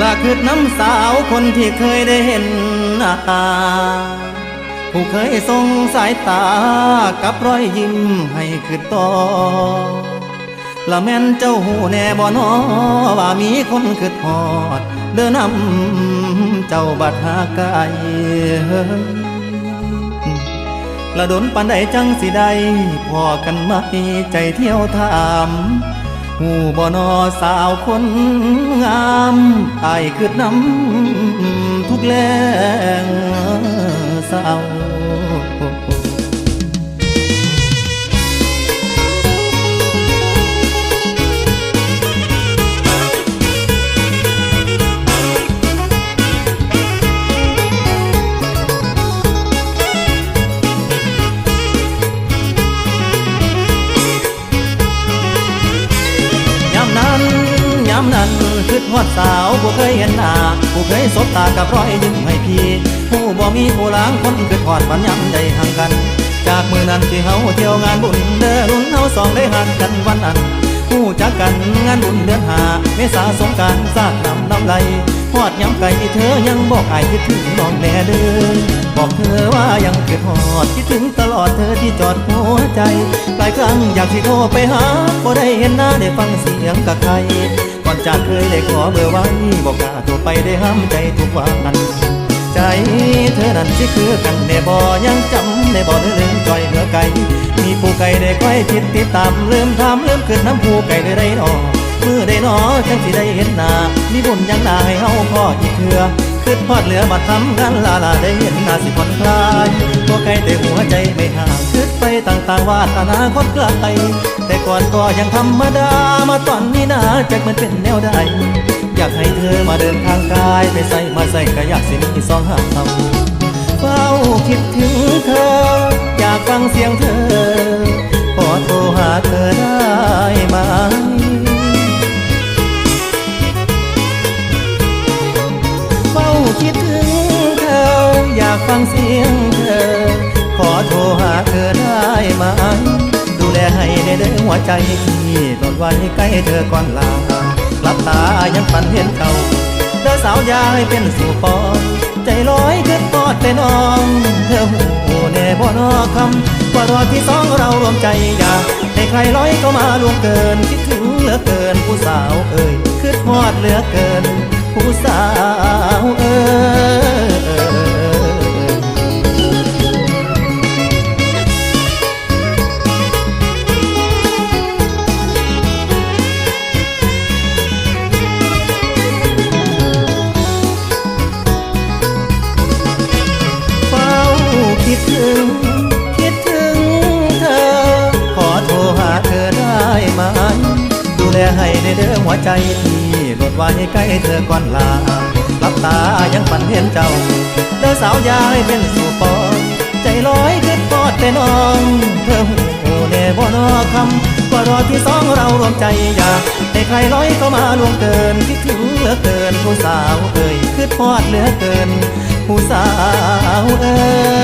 ลาคือน้ำสาวคนที่เคยได้เห็นหน้าตา ผู้เคยส่งสายตากับรอยยิ้มให้คือต่อละแม่นเจ้าหูแน่บ่นอว่ามีคนคือทอด เดินนำเจ้าบัดหาไกลละดนปันใดจังสิได้พอกันไหมใจเที่ยวถามหูบ่นอสาวคนงามอายคือน้ำทุกแรง เศร้ายามนั้นยามนั้นคือฮอดสาวผู้เคยเห็นหน้าผู้เคยสบตากับรอยยิ้มให้ มีผู้ล้างคนคือทอดวันยามใดห่างกัน จากมือนั้นที่เฮาเที่ยวงานบุญเด้อรุ่นเฮาสองได้หักกันวันนั้นผู้จักกันงานบุญเดือนหาเมษาสงกรารสาดน้ำน้ำไหลฮอดยามไก่เธอยังบอกไอายคิดถึงน้องแน่เด้อบอกเธอว่ายังคิดฮอดคิดถึงตลอดเธอที่จอดหัวใจหลายครั้งอยากสิโทรไปหาบ่ได้เห็นหน้าได้ฟังเสียงกับใครก่อนจากเคยได้ขอเบอร์ไว้บอกกาโทรไปได้ห้ามใจทุกวัน ใจเธอนั้นที่คือกันในบ่ยังจำในบ่ได้ลืมจอยเมื่อไก่มีผู้ไก่ได้คอยคิดติดตามลืมทำลืมขึ้นน้ำผู้ไกลได้ไรนอมือได้นอจังสิได้เห็นหน้ามีบุญยังหน้าให้เฮาพ่ออีกเถื่อคิดพอดเหลือมาทำงานลาลาได้เห็นหน้าสิผ่อนคลายตัวไก่แต่หัวใจไม่ห่างคิด ต่างๆวาดอนาคตไกลแต่ก่อนก็ยังธรรมดามาตอนนี้นะแจ็คมันเป็นแนวใดอยากให้เธอมาเดินทางกาย ไปใส่มาใส่ก็อยากสิมีสองหางทำเฝ้าคิดถึงเธอ อยากฟังเสียงเธอขอโทรหาเธอได้ไหมเฝ้าคิดถึงเธอ อยากฟังเสียงเธอ ขอโทรหาเธอได้ ไหมดูแลให้ในเด้อหัวใจที่หลดไว้ใกล้เธอก่อนลาหลับตายังฝันเห็นเก่าเธอสาวยายเป็นสู่ปอนใจลอยขึ้นปอดแต่น้อง เธอหูแน่บ่นอคำว่ารอที่สองเรารวมใจอยากให้ใครร้อยก็มาล่วงเกิน คิดถึงเหลือเกินผู้สาวเอ่ยคิดฮอดเหลือเกิน ผู้สาวเอ่ย ให้ในเด้อหัวใจที่หลดไว้ใกล้เธอก่อนลาลับตายังฝันเห็นเจ้า เด้อสาวยายเป็นสู่ปอใจลอยขึ้นปอดแต่น้อง เธอหูแน่บ่นอคำว่ารอที่สองเรารวมใจอยากให้ใครร้อยเข้ามาล่วงเกินคิดถึงเหลือเกินผู้สาวเอ่ยคิดพอดเหลือเกิน ผู้สาวเอ่ย